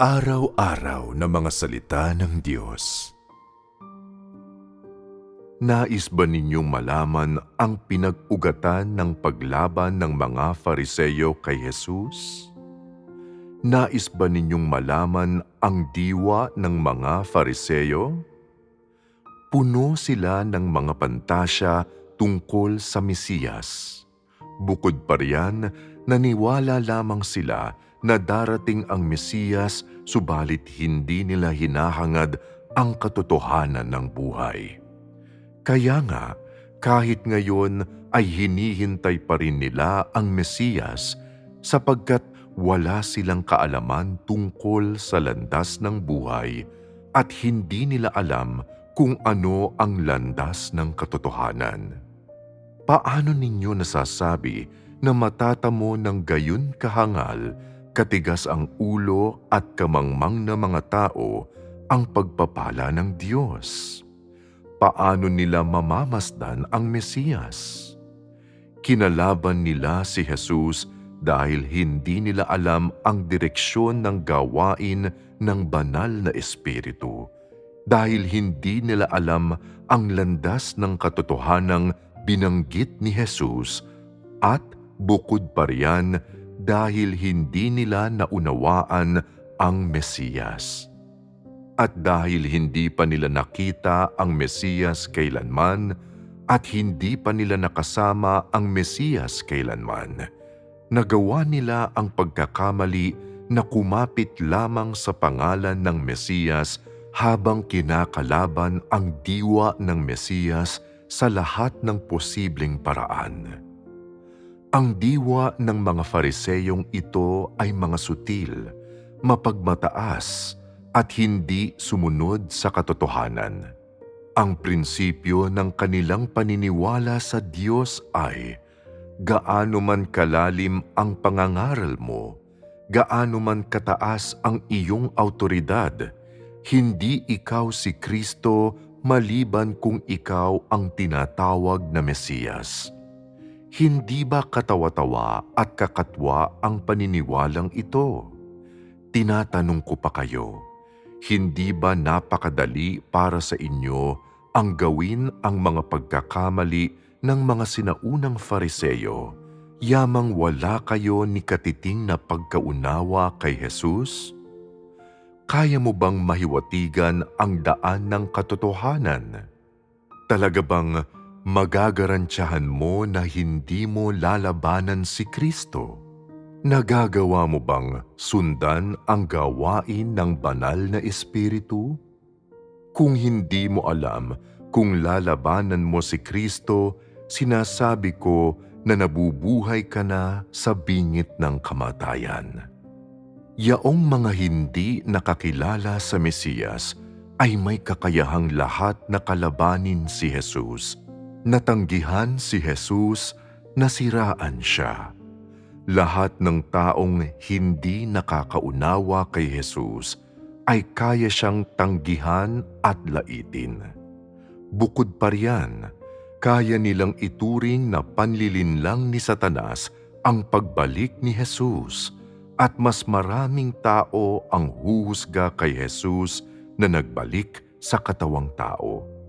Araw-araw na mga salita ng Diyos. Nais ba ninyong malaman ang pinag-ugatan ng paglaban ng mga Fariseyo kay Jesus? Nais ba ninyong malaman ang diwa ng mga Fariseyo? Puno sila ng mga pantasya tungkol sa Mesiyas. Bukod pa riyan, naniwala lamang sila na darating ang Mesiyas subalit hindi nila hinahangad ang katotohanan ng buhay. Kaya nga, kahit ngayon ay hinihintay pa rin nila ang Mesiyas sapagkat wala silang kaalaman tungkol sa landas ng buhay at hindi nila alam kung ano ang landas ng katotohanan. Paano ninyo nasasabi na matatamo ng gayon kahangal, katigas ang ulo at kamangmang na mga tao ang pagpapala ng Diyos? Paano nila mamamasdan ang Mesiyas? Kinalaban nila si Jesus dahil hindi nila alam ang direksyon ng gawain ng banal na Espiritu. Dahil hindi nila alam ang landas ng katotohanang binanggit ni Jesus at bukod pa riyan dahil hindi nila naunawaan ang Mesiyas. At dahil hindi pa nila nakita ang Mesiyas kailanman at hindi pa nila nakasama ang Mesiyas kailanman, nagawa nila ang pagkakamali na kumapit lamang sa pangalan ng Mesiyas habang kinakalaban ang diwa ng Mesiyas sa lahat ng posibleng paraan. Ang diwa ng mga fariseyong ito ay mga sutil, mapagmataas at hindi sumunod sa katotohanan. Ang prinsipyo ng kanilang paniniwala sa Diyos ay gaano man kalalim ang pangangaral mo, gaano man kataas ang iyong autoridad, hindi ikaw si Kristo maliban kung ikaw ang tinatawag na Mesiyas. Hindi ba katawa-tawa at kakatwa ang paniniwalang ito? Tinatanong ko pa kayo, hindi ba napakadali para sa inyo ang gawin ang mga pagkakamali ng mga sinaunang fariseyo, yamang wala kayo ni katiting na pagkaunawa kay Jesus? Kaya mo bang mahiwatigan ang daan ng katotohanan? Talaga bang magagarantyahan mo na hindi mo lalabanan si Kristo? Nagagawa mo bang sundan ang gawain ng banal na Espiritu? Kung hindi mo alam kung lalabanan mo si Kristo, sinasabi ko na nabubuhay ka na sa bingit ng kamatayan. Yaong mga hindi nakakilala sa Mesiyas ay may kakayahang lahat na kalabanin si Jesus natanggihan si Jesus, nasiraan siya. Lahat ng taong hindi nakakaunawa kay Jesus ay kaya siyang tanggihan at laitin. Bukod pa riyan, kaya nilang ituring na panlilinlang ni Satanas ang pagbalik ni Jesus at mas maraming tao ang huhusga kay Jesus na nagbalik sa katawang tao.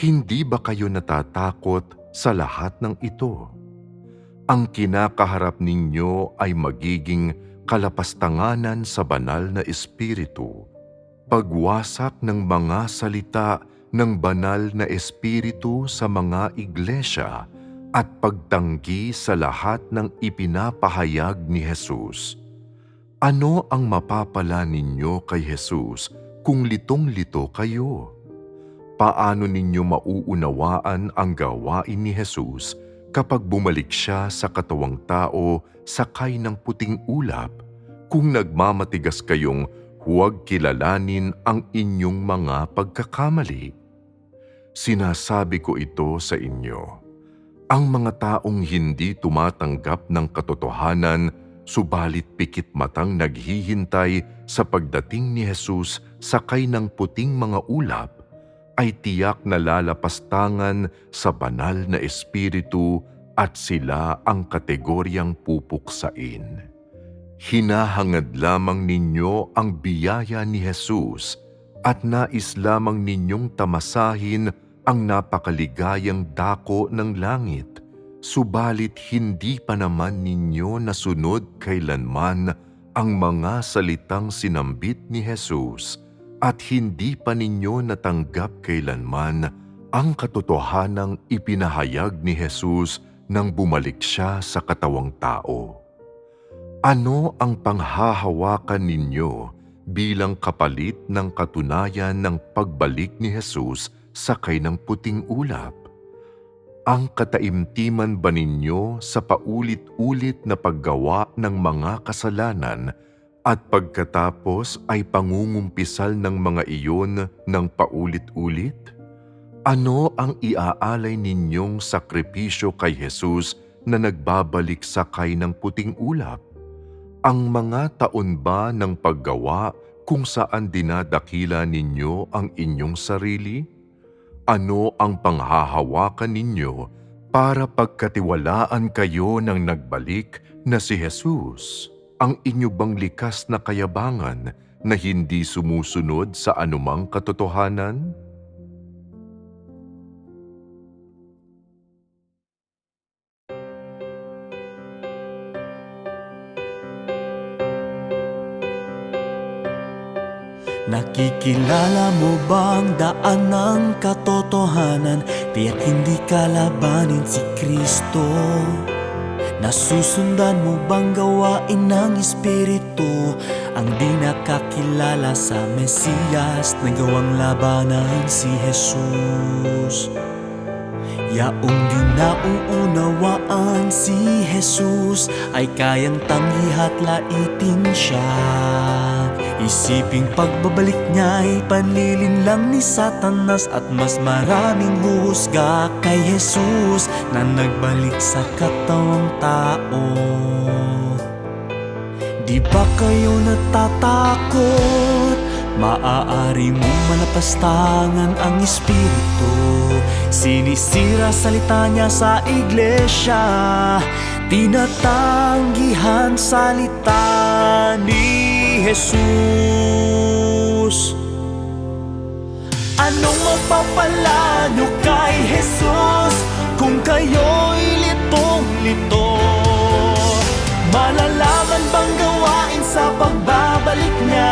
Hindi ba kayo natatakot sa lahat ng ito? Ang kinakaharap ninyo ay magiging kalapastanganan sa banal na espiritu, pagwasak ng mga salita ng banal na espiritu sa mga iglesia at pagtanggi sa lahat ng ipinapahayag ni Jesus. Ano ang mapapala ninyo kay Jesus kung litong-lito kayo? Paano ninyo mauunawaan ang gawain ni Jesus kapag bumalik siya sa katawang tao sakay ng puting ulap kung nagmamatigas kayong huwag kilalanin ang inyong mga pagkakamali? Sinasabi ko ito sa inyo. Ang mga taong hindi tumatanggap ng katotohanan subalit pikit matang naghihintay sa pagdating ni Jesus sakay ng puting mga ulap ay tiyak na lalapastangan sa banal na espiritu at sila ang kategoryang pupuksain. Hinahangad lamang ninyo ang biyaya ni Jesus at nais lamang ninyong tamasahin ang napakaligayang dako ng langit. Subalit hindi pa naman ninyo nasunod kailanman ang mga salitang sinambit ni Jesus at hindi pa ninyo natanggap kailanman ang katotohanang ipinahayag ni Jesus nang bumalik siya sa katawang tao. Ano ang panghahawakan ninyo bilang kapalit ng katunayan ng pagbalik ni Jesus sakay ng puting ulap? Ang kataimtiman ba ninyo sa paulit-ulit na paggawa ng mga kasalanan at pagkatapos ay pangungumpisal ng mga iyon ng paulit-ulit? Ano ang iaalay ninyong sakripisyo kay Jesus na nagbabalik sakay ng puting ulap? Ang mga taon ba ng paggawa kung saan dinadakila ninyo ang inyong sarili? Ano ang panghahawakan ninyo para pagkatiwalaan kayo ng nagbalik na si Jesus? Ang inyo bang likas na kayabangan na hindi sumusunod sa anumang katotohanan? Nakikilala mo bang daan ng katotohanan Tiyak hindi kalabanin si Kristo Nasusundan mo bang gawain ng Espiritu Ang di nakakilala sa Mesiyas? Na gawang labanan si Jesus Yaong di nauunawaan si Jesus. Ay kayang tanggihat laitin siya. Isiping pagbabalik niya ay panlilin lang ni Satanas At mas maraming husga kay Jesus Na nagbalik sa katawang tao. Di ba kayo natatakot? Maaari mong malapastangan ang Espiritu. Sinisira salita niya sa iglesia. Tinatanggihan salita ni Jesus. Anong mapapala nyo kay Jesus Kung kayo'y litong-lito? Malalaman bang gawain sa pagbabalik niya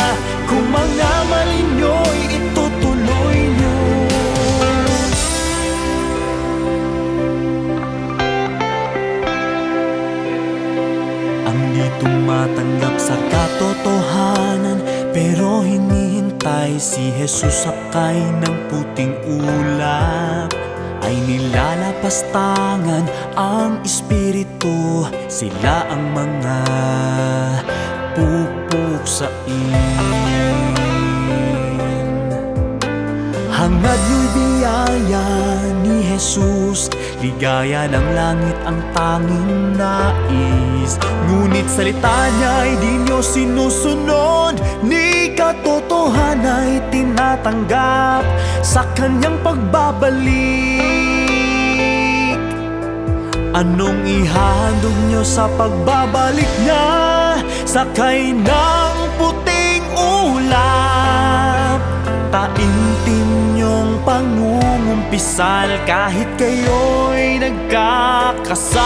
katotohanan Pero hinihintay si Jesus sakay ng puting ulap. Ay nilalapastangan ang Espiritu Sila ang mga pupuksain Hangad nyo'y biyaya ni Jesus Ligaya ng langit ang tanging nais. Ngunit salita niya'y di nyo sinusunod. Ni katotohanan ay tinatanggap Sa kanyang pagbabalik. Anong ihahandog nyo sa pagbabalik niya? Sakay ng ulap Taimtim niyong pangungumpisal Kahit kayo'y nagkakasala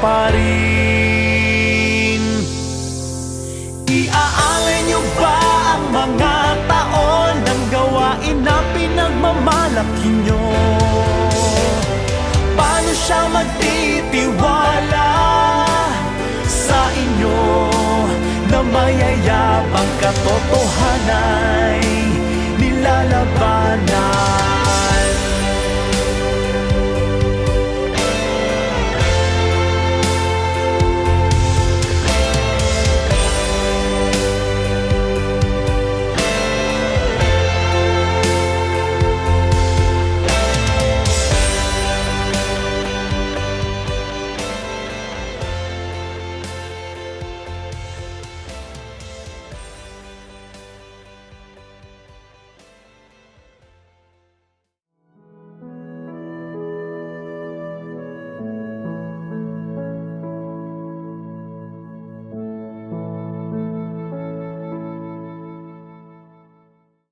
pa rin. Iaalay niyo ba ang mga taon Ng gawain na pinagmamalaki niyo? Paano siya magtitiwala sa inyo Na mayayabang katotohanay nilalabanan